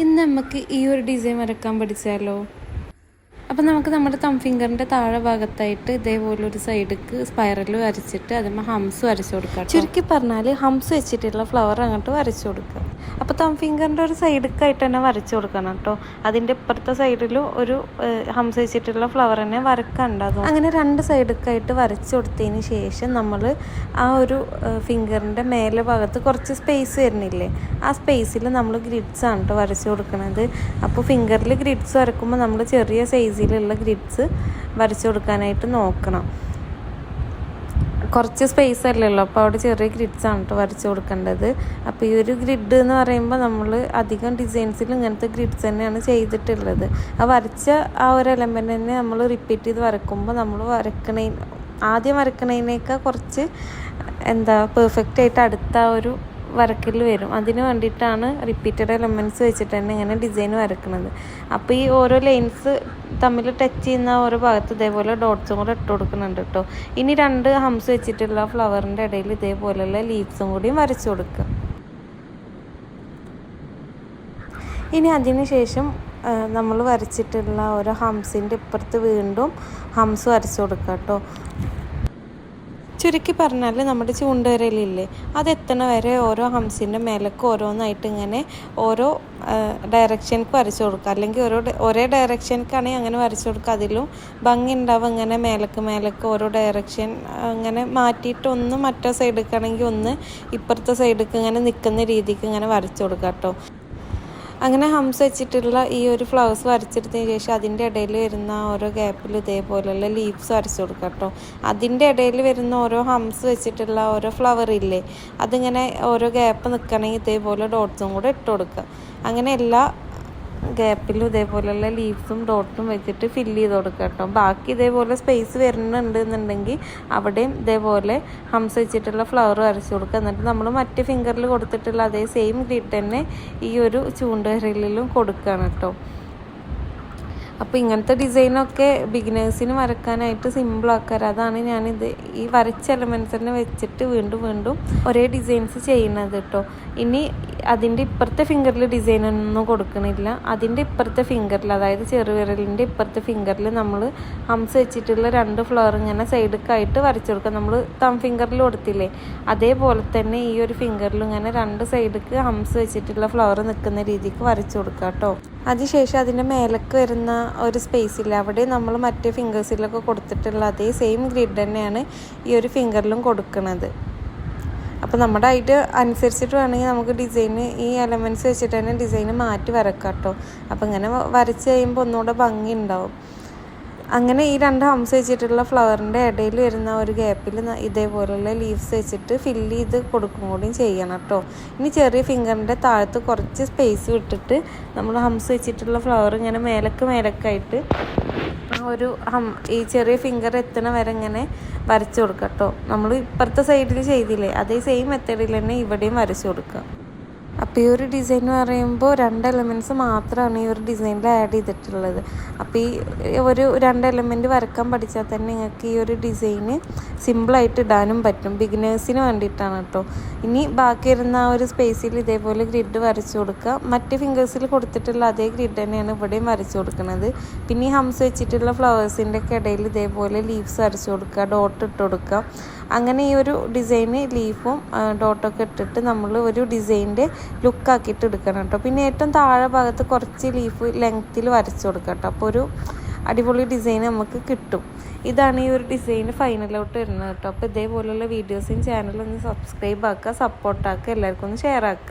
ഇന്ന് നമുക്ക് ഈ ഒരു ഡിസൈൻ വരക്കാൻ പഠിച്ചാലോ? അപ്പം നമുക്ക് നമ്മുടെ തം ഫിംഗറിന്റെ താഴെ ഭാഗത്തായിട്ട് ഇതേപോലെ ഒരു സൈഡിക്ക് സ്പൈറൽ വരച്ചിട്ട് അതിന്മേൽ ഹംസ് വരച്ചു കൊടുക്കാം ചുരുക്കി പറഞ്ഞാൽ ഹംസ് വെച്ചിട്ടുള്ള ഫ്ലവർ അങ്ങോട്ട് വരച്ചു കൊടുക്കുക. അപ്പോൾ തം ഫിംഗറിന്റെ ഒരു സൈഡിക്കായിട്ട് തന്നെ വരച്ചു കൊടുക്കണം കേട്ടോ. അതിന്റെ ഇപ്പുറത്തെ സൈഡിൽ ഒരു ഹംസിച്ചിട്ടുള്ള ഫ്ലവർ തന്നെ വരക്കണ്ടാകും അങ്ങനെ രണ്ട് സൈഡിക്കായിട്ട് വരച്ചു കൊടുത്തതിന് ശേഷം നമ്മൾ ആ ഒരു ഫിംഗറിന്റെ മേലെ ഭാഗത്ത് കുറച്ച് സ്പേസ് വരുന്നില്ലേ ആ സ്പേസിൽ നമ്മൾ ഗ്രിഡ്സ് ആണ് കേട്ടോ വരച്ചു കൊടുക്കുന്നത് അപ്പോൾ ഫിംഗറിൽ ഗ്രിഡ്സ് വരക്കുമ്പോൾ നമ്മൾ ചെറിയ സൈസിലുള്ള ഗ്രിഡ്സ് വരച്ചു കൊടുക്കാനായിട്ട് നോക്കണം. കുറച്ച് സ്പേസ് അല്ലല്ലോ. അപ്പോൾ അവിടെ ചെറിയ ഗ്രിഡ്സ് ആണ് കേട്ടോ വരച്ച് കൊടുക്കേണ്ടത്. അപ്പോൾ ഈ ഒരു ഗ്രിഡ് എന്ന് പറയുമ്പോൾ നമ്മൾ അധികം ഡിസൈൻസിൽ ഇങ്ങനത്തെ ഗ്രിഡ്സ് തന്നെയാണ് ചെയ്തിട്ടുള്ളത്. ആ വരച്ച ആ ഒരു എലമെന്റ് തന്നെ നമ്മൾ റിപ്പീറ്റ് ചെയ്ത് വരക്കുമ്പോൾ നമ്മൾ വരക്കണേ ആദ്യം വരക്കണതിനേക്കാൾ കുറച്ച് എന്താ പെർഫെക്റ്റ് ആയിട്ട് അടുത്ത ഒരു വരക്കൽ വരും. അതിന് വേണ്ടിയിട്ടാണ് റിപ്പീറ്റഡ് എലമെന്റ്സ് വെച്ചിട്ട് തന്നെ ഇങ്ങനെ ഡിസൈൻ വരക്കുന്നത്. അപ്പോൾ ഈ ഓരോ ലൈൻസ് തമ്മിൽ ടച്ച് ചെയ്യുന്ന ഓരോ ഭാഗത്ത് ഇതേപോലെ ഡോട്ട്സും കൂടെ ഇട്ട് കൊടുക്കുന്നുണ്ട് കേട്ടോ. ഇനി രണ്ട് ഹംസ് വെച്ചിട്ടുള്ള ഫ്ലവറിന്റെ ഇടയിൽ ഇതേപോലെയുള്ള ലീവ്സും കൂടിയും വരച്ചു കൊടുക്കുക. ഇനി അതിന് ശേഷം നമ്മൾ വരച്ചിട്ടുള്ള ഓരോ ഹംസിന്റെ ഇപ്പുറത്ത് വീണ്ടും ഹംസ് വരച്ചു കൊടുക്കുക കേട്ടോ. ചുരുക്കി പറഞ്ഞാൽ നമ്മുടെ ചൂണ്ടുവരലില്ലേ അത് എത്തണ വരെ ഓരോ ഹംസിന്റെ മേലേക്ക് ഓരോന്നായിട്ട് ഇങ്ങനെ ഓരോ ഡയറക്ഷനിക്ക് വരച്ചു കൊടുക്കുക. അല്ലെങ്കിൽ ഓരോ ഒരേ ഡയറക്ഷനിക്കാണെങ്കിൽ അങ്ങനെ വരച്ചു കൊടുക്കുക. അതിലും ഭംഗി ഉണ്ടാവും ഇങ്ങനെ മേലക്ക് മേലക്ക് ഓരോ ഡയറക്ഷൻ അങ്ങനെ മാറ്റിയിട്ട് ഒന്ന് മറ്റേ സൈഡിലേക്കാണെങ്കിൽ ഒന്ന് ഇപ്പുറത്തെ സൈഡിലേക്ക് ഇങ്ങനെ നിൽക്കുന്ന രീതിക്ക് ഇങ്ങനെ വരച്ചു കൊടുക്കുക കേട്ടോ അങ്ങനെ ഹംസ് വെച്ചിട്ടുള്ള ഈ ഒരു ഫ്ലവേഴ്സ് വരച്ചെടുത്തതിന് ശേഷം അതിന്റെ ഇടയിൽ വരുന്ന ഓരോ ഗ്യാപ്പിൽ ഇതേപോലെയുള്ള ലീവ്സ് വരച്ചു കൊടുക്കുക കേട്ടോ. അതിന്റെ ഇടയിൽ വരുന്ന ഓരോ ഹംസ് വെച്ചിട്ടുള്ള ഓരോ ഫ്ലവർ ഇല്ലേ അതിങ്ങനെ ഓരോ ഗ്യാപ്പ് നിൽക്കണമെങ്കിൽ ഇതേപോലെ ഡോട്ട്സും കൂടെ ഇട്ട് കൊടുക്കുക. അങ്ങനെ എല്ലാ ഗ്യാപ്പിലും ഇതേപോലെയുള്ള ലീവ്സും ഡോട്ടും വെച്ചിട്ട് ഫില്ല് ചെയ്ത് കൊടുക്കുക കേട്ടോ. ബാക്കി ഇതേപോലെ സ്പേസ് വരുന്നുണ്ട് എന്നുണ്ടെങ്കിൽ അവിടെയും ഇതേപോലെ ഹംസ വെച്ചിട്ടുള്ള ഫ്ലവർ വരച്ച് കൊടുക്കുക എന്നിട്ട് നമ്മൾ മറ്റ് ഫിംഗറിൽ കൊടുത്തിട്ടുള്ള അതേ സെയിം ഗ്രിഡ് തന്നെ ഈ ഒരു ചൂണ്ടുവിരലിലും കൊടുക്കുകയാണ് കേട്ടോ. അപ്പോൾ ഇങ്ങനത്തെ ഡിസൈനൊക്കെ ബിഗിനേഴ്സിന് വരക്കാനായിട്ട് സിമ്പിൾ ആക്കാറ്. അതാണ് ഞാനിത് ഈ വരച്ച എലമെൻസ് തന്നെ വെച്ചിട്ട് വീണ്ടും വീണ്ടും ഒരേ ഡിസൈൻസ് ചെയ്യുന്നത് കേട്ടോ. ഇനി അതിന്റെ ഇപ്പുറത്തെ ഫിംഗറിൽ ഡിസൈൻ ഒന്നും കൊടുക്കണില്ല. അതിന്റെ ഇപ്പുറത്തെ ഫിംഗറിൽ അതായത് ചെറുവിരലിന്റെ ഇപ്പുറത്തെ ഫിംഗറിൽ നമ്മൾ ഹംസ് വെച്ചിട്ടുള്ള രണ്ട് ഫ്ലവർ ഇങ്ങനെ സൈഡിലേക്കായിട്ട് വരച്ചു കൊടുക്കുക. നമ്മൾ തം ഫിംഗറിൽ കൊടുത്തില്ലേ? അതേപോലെ തന്നെ ഈ ഒരു ഫിംഗറിൽ ഇങ്ങനെ രണ്ട് സൈഡിലേക്ക് ഹംസ് വെച്ചിട്ടുള്ള ഫ്ലവർ നിൽക്കുന്ന രീതിക്ക് വരച്ചു കൊടുക്കുക കേട്ടോ. അതിനുശേഷം അതിന്റെ മേലേക്ക് വരുന്ന ഒരു സ്പേസില്ല അവിടെ നമ്മൾ മറ്റേ ഫിംഗേഴ്സിലൊക്കെ കൊടുത്തിട്ടുള്ള അതേ സെയിം ഗ്രിഡ് തന്നെയാണ് ഈ ഒരു ഫിംഗറിലും കൊടുക്കുന്നത് അപ്പോൾ നമ്മുടെ ഐറ്റ് അനുസരിച്ചിട്ട് വേണമെങ്കിൽ നമുക്ക് ഡിസൈന് ഈ എലമെന്റ്സ് വെച്ചിട്ട് തന്നെ ഡിസൈന് മാറ്റി വരക്കാം കേട്ടോ അപ്പോൾ ഇങ്ങനെ വരച്ച് കഴിയുമ്പോൾ ഒന്നുകൂടെ ഭംഗി ഉണ്ടാവും. അങ്ങനെ ഈ രണ്ട് ഹംസ് വെച്ചിട്ടുള്ള ഫ്ലവറിന്റെ ഇടയിൽ വരുന്ന ഒരു ഗ്യാപ്പിൽ ഇതേപോലെയുള്ള ലീവ്സ് വെച്ചിട്ട് ഫില്ല് ചെയ്ത് കൊടുക്കും കൂടിയും ചെയ്യണം കേട്ടോ ഇനി ചെറിയ ഫിംഗറിന്റെ താഴത്ത് കുറച്ച് സ്പേസ് വിട്ടിട്ട് നമ്മൾ ഹംസ് വെച്ചിട്ടുള്ള ഫ്ലവർ ഇങ്ങനെ മേലക്ക് മേലക്കായിട്ട് ഒരു ഹം ഈ ചെറിയ ഫിംഗർ എത്തണ വരെ ഇങ്ങനെ വരച്ചു കൊടുക്കാം കേട്ടോ നമ്മൾ ഇപ്പുറത്തെ സൈഡിൽ ചെയ്തില്ലേ അതേ സെയിം മെത്തേഡിൽ തന്നെ ഇവിടെയും വരച്ചു കൊടുക്കുക അപ്പോൾ ഈ ഒരു ഡിസൈൻ എന്ന് പറയുമ്പോൾ രണ്ട് എലമെന്റ്സ് മാത്രമാണ് ഈ ഒരു ഡിസൈനിൽ ആഡ് ചെയ്തിട്ടുള്ളത്. അപ്പോൾ ഈ ഒരു രണ്ട് എലമെന്റ് വരക്കാൻ പഠിച്ചാൽ തന്നെ നിങ്ങൾക്ക് ഈ ഒരു ഡിസൈന് സിമ്പിളായിട്ട് ഇടാനും പറ്റും. ബിഗിനേഴ്സിന് വേണ്ടിയിട്ടാണ് കേട്ടോ ഇനി ബാക്കി വരുന്ന ആ ഒരു സ്പേസിൽ ഇതേപോലെ ഗ്രിഡ് വരച്ചു കൊടുക്കുക മറ്റ് ഫിംഗേഴ്സിൽ കൊടുത്തിട്ടുള്ള അതേ ഗ്രിഡ് തന്നെയാണ് ഇവിടെയും വരച്ചു കൊടുക്കുന്നത് പിന്നെ ഈ ഹംസ് വെച്ചിട്ടുള്ള ഫ്ലവേഴ്സിന്റെ ഒക്കെ ഇടയിൽ ഇതേപോലെ ലീവ്സ് വരച്ചു കൊടുക്കുക ഡോട്ട് ഇട്ട് കൊടുക്കുക അങ്ങനെ ഈ ഒരു ഡിസൈന് ലീഫും ഡോട്ടൊക്കെ ഇട്ടിട്ട് നമ്മൾ ഒരു ഡിസൈന്റെ ലുക്കാക്കിയിട്ട് എടുക്കണം കേട്ടോ. പിന്നെ ഏറ്റവും താഴെ ഭാഗത്ത് കുറച്ച് ലീഫ് ലെങ്ത്തിൽ വരച്ചു കൊടുക്കാം കേട്ടോ. അപ്പോൾ ഒരു അടിപൊളി ഡിസൈൻ നമുക്ക് കിട്ടും. ഇതാണ് ഈ ഒരു ഡിസൈൻ ഫൈനലോട്ട് വരുന്നത് കേട്ടോ. അപ്പോൾ ഇതേപോലെയുള്ള വീഡിയോസും ചാനലൊന്ന് സബ്സ്ക്രൈബ് ആക്കുക സപ്പോർട്ടാക്കുക എല്ലാവർക്കും ഒന്ന് ഷെയർ ആക്കുക.